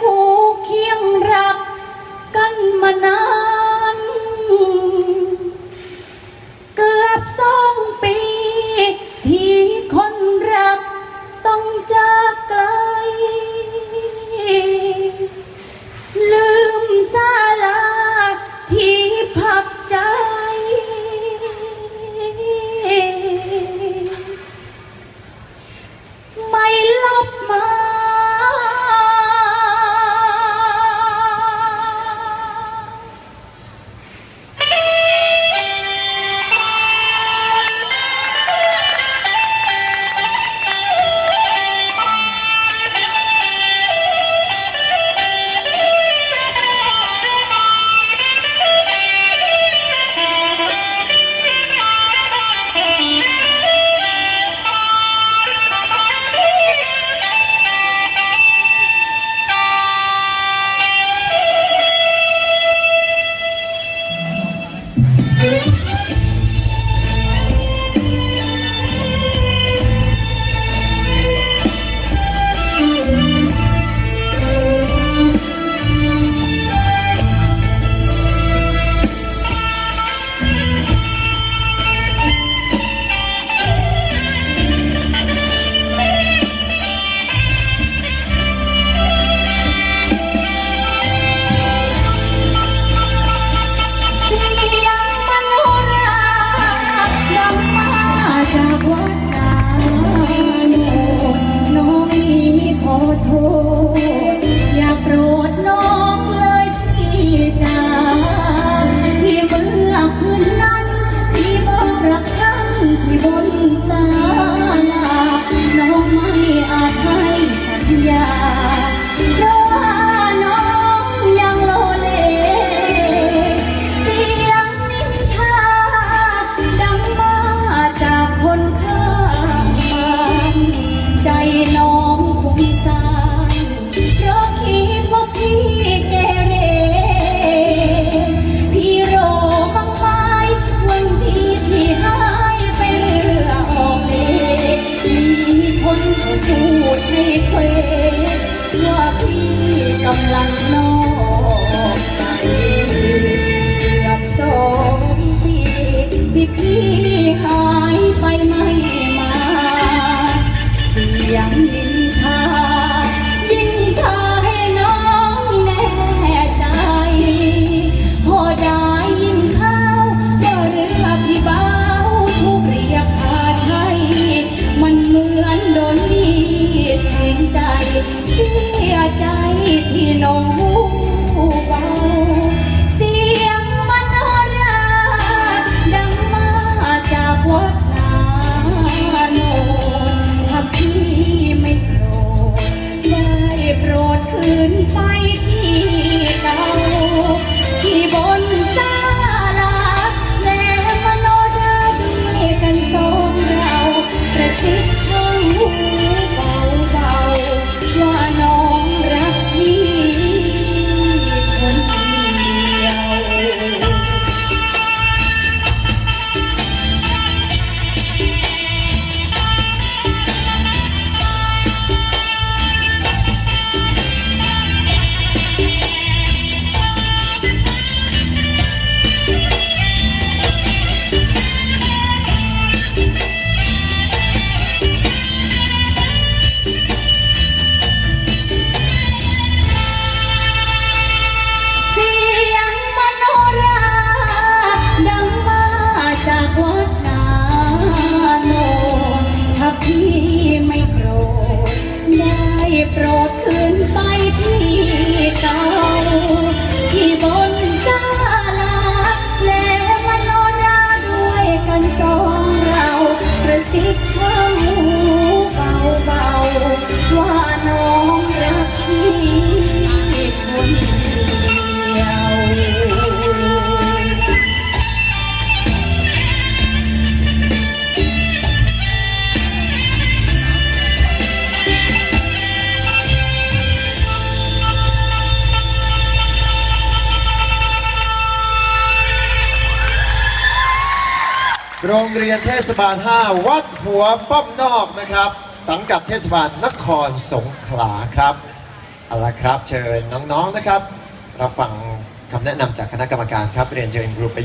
คู่เคียงรักกันมานาน เกือบสองปี ที่คนรักต้องจากไกล ลืมซาลาที่พักใจ quê. Nhớ khi cầm lặng nói โรงเรียนเทศบาล 5 วัดหัวป้อมนอกนะครับ สังกัดเทศบาลนครสงขลาครับเอาละครับ เชิญน้องๆนนะครับ รับฟังคำแนะนำจากคณะกรรมการครับเรียนเชิญครูไป